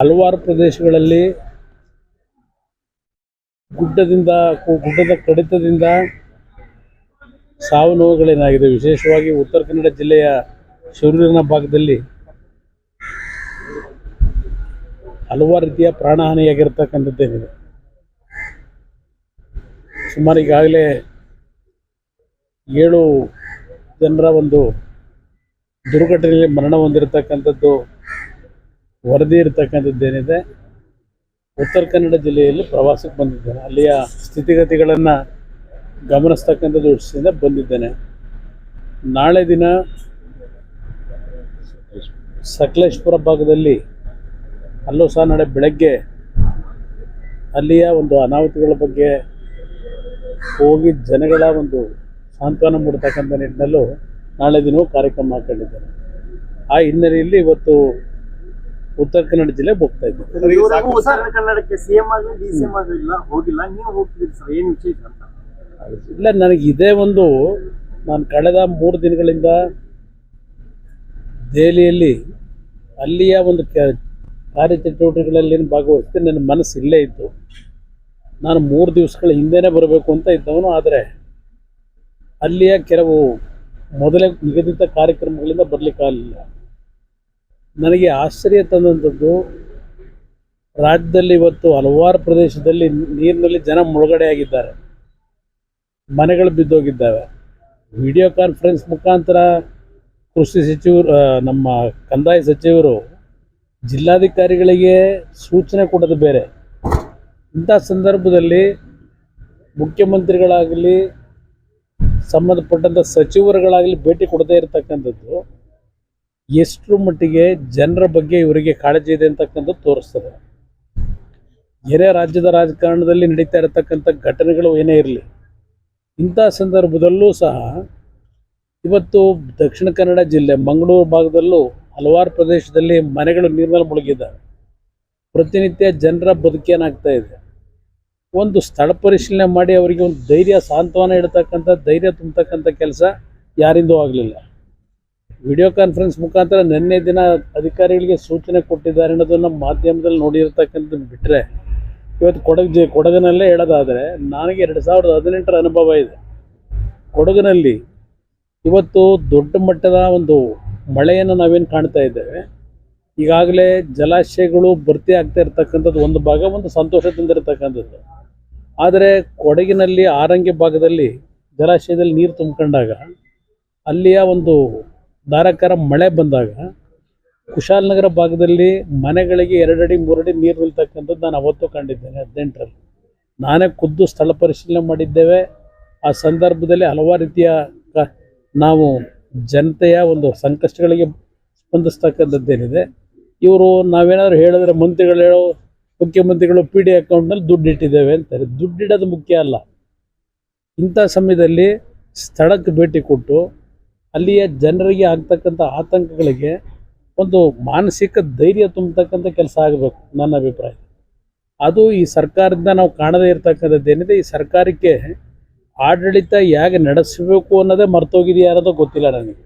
ಹಲವಾರು ಪ್ರದೇಶಗಳಲ್ಲಿ ಗುಡ್ಡದಿಂದ, ಗುಡ್ಡದ ಕಡಿತದಿಂದ ಸಾವು ನೋವುಗಳೇನಾಗಿದೆ? ವಿಶೇಷವಾಗಿ ಉತ್ತರ ಕನ್ನಡ ಜಿಲ್ಲೆಯ ಶಿವರಿನ ಭಾಗದಲ್ಲಿ ಹಲವಾರು ರೀತಿಯ ಪ್ರಾಣಹಾನಿಯಾಗಿರ್ತಕ್ಕಂಥದ್ದೇನಿದೆ. ಸುಮಾರು ಈಗಾಗಲೇ ಏಳು ಜನರ ಒಂದು ದುರ್ಘಟನೆಯಲ್ಲಿ ಮರಣ ಹೊಂದಿರತಕ್ಕಂಥದ್ದು ವರದಿ ಇರತಕ್ಕಂಥದ್ದೇನಿದೆ ಉತ್ತರ ಕನ್ನಡ ಜಿಲ್ಲೆಯಲ್ಲಿ ಪ್ರವಾಸಕ್ಕೆ ಬಂದಿದ್ದೇನೆ. ಅಲ್ಲಿಯ ಸ್ಥಿತಿಗತಿಗಳನ್ನು ಗಮನಿಸ್ತಕ್ಕಂಥ ದೃಷ್ಟಿಯಿಂದ ಬಂದಿದ್ದೇನೆ. ನಾಳೆ ದಿನ ಸಕಲೇಶ್ಪುರ ಭಾಗದಲ್ಲಿ ಅಲ್ಲೂ ಸಹ ನಾಳೆ ಬೆಳಗ್ಗೆ ಅಲ್ಲಿಯ ಒಂದು ಅನಾಹುತಗಳ ಬಗ್ಗೆ ಹೋಗಿ ಜನಗಳ ಒಂದು ಸಾಂತ್ವನ ಮೂಡತಕ್ಕಂಥ ನಿಟ್ಟಿನಲ್ಲೂ ನಾಳೆ ದಿನವೂ ಕಾರ್ಯಕ್ರಮ ಹಾಕೊಂಡಿದ್ದೇನೆ. ಆ ಹಿನ್ನೆಲೆಯಲ್ಲಿ ಇವತ್ತು ಉತ್ತರ ಕನ್ನಡ ಜಿಲ್ಲೆ ಹೋಗ್ತಾ ಇದ್ದೆ. ಸರ್, ಉತ್ತರ ಕನ್ನಡಕ್ಕೆ ಸಿಎಂ ಡಿ ಆಗಲಿಲ್ಲ ಹೋಗಿಲ್ಲ ನೀವು ಹೋಗ್ತಿದ್ದೀರಿ ಸರ್ ಏನು ವಿಶೇಷ ಅಂತ? ಇಲ್ಲ ನನಗೆ ಇದೇ ಒಂದು ನಾನು ಕಳೆದ ಮೂರು ದಿನಗಳಿಂದ ದೆಹಲಿಯಲ್ಲಿ ಅಲ್ಲಿಯ ಒಂದು ಕ ಕಾರ್ಯಚಟುವಟಿಕೆಗಳಲ್ಲಿ ಭಾಗವಹಿಸ್ತೀನಿ ನನ್ನ ಮನಸ್ಸು ಇಲ್ಲೇ ಇತ್ತು. ನಾನು ಮೂರು ದಿವಸಗಳ ಹಿಂದೆನೇ ಬರಬೇಕು ಅಂತ ಇದ್ದವನು ಆದರೆ ಅಲ್ಲಿಯ ಕೆಲವು ಮೊದಲೇ ನಿಗದಿತ ಕಾರ್ಯಕ್ರಮಗಳಿಂದ ಬರಲಿಕ್ಕಾಗಲಿಲ್ಲ ನನಗೆ ಆಶ್ಚರ್ಯ ತಂದಂಥದ್ದು, ರಾಜ್ಯದಲ್ಲಿ ಇವತ್ತು ಹಲವಾರು ಪ್ರದೇಶದಲ್ಲಿ ನೀರಿನಲ್ಲಿ ಜನ ಮುಳುಗಡೆ ಆಗಿದ್ದಾರೆ ಮನೆಗಳು ಬಿದ್ದೋಗಿದ್ದಾವೆ. ವಿಡಿಯೋ ಕಾನ್ಫರೆನ್ಸ್ ಮುಖಾಂತರ ಕೃಷಿ ಸಚಿವರು ನಮ್ಮ ಕಂದಾಯ ಸಚಿವರು, ಜಿಲ್ಲಾಧಿಕಾರಿಗಳಿಗೆ ಸೂಚನೆ ಕೊಡೋದು ಬೇರೆ. ಇಂಥ ಸಂದರ್ಭದಲ್ಲಿ ಮುಖ್ಯಮಂತ್ರಿಗಳಾಗಲಿ, ಸಂಬಂಧಪಟ್ಟಂಥ ಸಚಿವರುಗಳಾಗಲಿ ಭೇಟಿ ಕೊಡದೇ ಇರತಕ್ಕಂಥದ್ದು ಎಷ್ಟರ ಮಟ್ಟಿಗೆ ಜನರ ಬಗ್ಗೆ ಇವರಿಗೆ ಕಾಳಜಿ ಇದೆ ಅಂತಕ್ಕಂಥದ್ದು ತೋರಿಸ್ತದೆ. ಬೇರೆ ರಾಜ್ಯದ ರಾಜಕಾರಣದಲ್ಲಿ ನಡೀತಾ ಇರತಕ್ಕಂಥ ಘಟನೆಗಳು ಏನೇ ಇರಲಿ, ಇಂಥ ಸಂದರ್ಭದಲ್ಲೂ ಸಹ ಇವತ್ತು ದಕ್ಷಿಣ ಕನ್ನಡ ಜಿಲ್ಲೆ ಮಂಗಳೂರು ಭಾಗದಲ್ಲೂ ಹಲವಾರು ಪ್ರದೇಶದಲ್ಲಿ ಮನೆಗಳು ನೀರಿನಲ್ಲಿ ಮುಳುಗಿದ್ದಾವೆ. ಪ್ರತಿನಿತ್ಯ ಜನರ ಬದುಕೇನಾಗ್ತಾ ಇದೆ? ಒಂದು ಸ್ಥಳ ಪರಿಶೀಲನೆ ಮಾಡಿ ಅವರಿಗೆ ಒಂದು ಧೈರ್ಯ, ಸಾಂತ್ವನ ಇಡ್ತಕ್ಕಂಥ ಧೈರ್ಯ ತುಂಬತಕ್ಕಂಥ ಕೆಲಸ ಯಾರಿಂದೂ ಆಗಲಿಲ್ಲ. ವಿಡಿಯೋ ಕಾನ್ಫರೆನ್ಸ್ ಮುಖಾಂತರ ನಿನ್ನೆ ದಿನ ಅಧಿಕಾರಿಗಳಿಗೆ ಸೂಚನೆ ಕೊಟ್ಟಿದ್ದಾರೆ ಅನ್ನೋದನ್ನು ಮಾಧ್ಯಮದಲ್ಲಿ ನೋಡಿರ್ತಕ್ಕಂಥದ್ದು ಬಿಟ್ಟರೆ ಇವತ್ತು ಕೊಡಗು ಜಿ, ಕೊಡಗಿನಲ್ಲೇ ಹೇಳೋದಾದರೆ ನನಗೆ ಎರಡು ಸಾವಿರದ ಹದಿನೆಂಟರ ಅನುಭವ ಇದೆ. ಕೊಡಗಿನಲ್ಲಿ ಇವತ್ತು ದೊಡ್ಡ ಮಟ್ಟದ ಒಂದು ಮಳೆಯನ್ನು ನಾವೇನು ಕಾಣ್ತಾ ಇದ್ದೇವೆ. ಈಗಾಗಲೇ ಜಲಾಶಯಗಳು ಭರ್ತಿ ಆಗ್ತಾ ಇರ್ತಕ್ಕಂಥದ್ದು ಒಂದು ಭಾಗ, ಒಂದು ಸಂತೋಷದಿಂದ ಇರತಕ್ಕಂಥದ್ದು. ಆದರೆ ಕೊಡಗಿನಲ್ಲಿ ಆರಂಗಿ ಭಾಗದಲ್ಲಿ ಜಲಾಶಯದಲ್ಲಿ ನೀರು ತುಂಬಿಕೊಂಡಾಗ ಅಲ್ಲಿಯ ಒಂದು ಧಾರಾಕಾರ ಮಳೆ ಬಂದಾಗ ಕುಶಾಲನಗರ ಭಾಗದಲ್ಲಿ ಮನೆಗಳಿಗೆ ಎರಡಡಿ, ಮೂರಡಿ ನೀರು ನಿಲ್ತಕ್ಕಂಥದ್ದು ನಾನು ಅವತ್ತು ಕಂಡಿದ್ದೇನೆ ಹದಿನೆಂಟರಲ್ಲಿ. ನಾನೇ ಖುದ್ದು ಸ್ಥಳ ಪರಿಶೀಲನೆ ಮಾಡಿದ್ದೇವೆ. ಆ ಸಂದರ್ಭದಲ್ಲಿ ಹಲವಾರು ರೀತಿಯ ನಾವು ಜನತೆಯ ಒಂದು ಸಂಕಷ್ಟಗಳಿಗೆ ಸ್ಪಂದಿಸ್ತಕ್ಕಂಥದ್ದೇನಿದೆ. ಇವರು ನಾವೇನಾದರೂ ಹೇಳಿದ್ರೆ ಮಂತ್ರಿಗಳು ಹೇಳೋ, ಮುಖ್ಯಮಂತ್ರಿಗಳು ಪಿ ಡಿ ಅಕೌಂಟ್ನಲ್ಲಿ ದುಡ್ಡು ಇಟ್ಟಿದ್ದೇವೆ ಅಂತಾರೆ. ದುಡ್ಡಿಡೋದು ಮುಖ್ಯ ಅಲ್ಲ. ಇಂಥ ಸಮಯದಲ್ಲಿ ಸ್ಥಳಕ್ಕೆ ಭೇಟಿ ಕೊಟ್ಟು ಅಲ್ಲಿಯ ಜನರಿಗೆ ಆಗ್ತಕ್ಕಂಥ ಆತಂಕಗಳಿಗೆ ಒಂದು ಮಾನಸಿಕ ಧೈರ್ಯ ತುಂಬತಕ್ಕಂಥ ಕೆಲಸ ಆಗಬೇಕು, ನನ್ನ ಅಭಿಪ್ರಾಯ. ಅದು ಈ ಸರ್ಕಾರದಿಂದ ನಾವು ಕಾಣದೇ ಇರತಕ್ಕಂಥದ್ದೇನಿದೆ ಈ ಸರ್ಕಾರಕ್ಕೆ ಆಡಳಿತ ಹೇಗೆ ನಡೆಸಬೇಕು ಅನ್ನೋದೇ ಮರ್ತೋಗಿದೆಯಾ ಅನ್ನೋದು ಗೊತ್ತಿಲ್ಲ ನನಗೆ.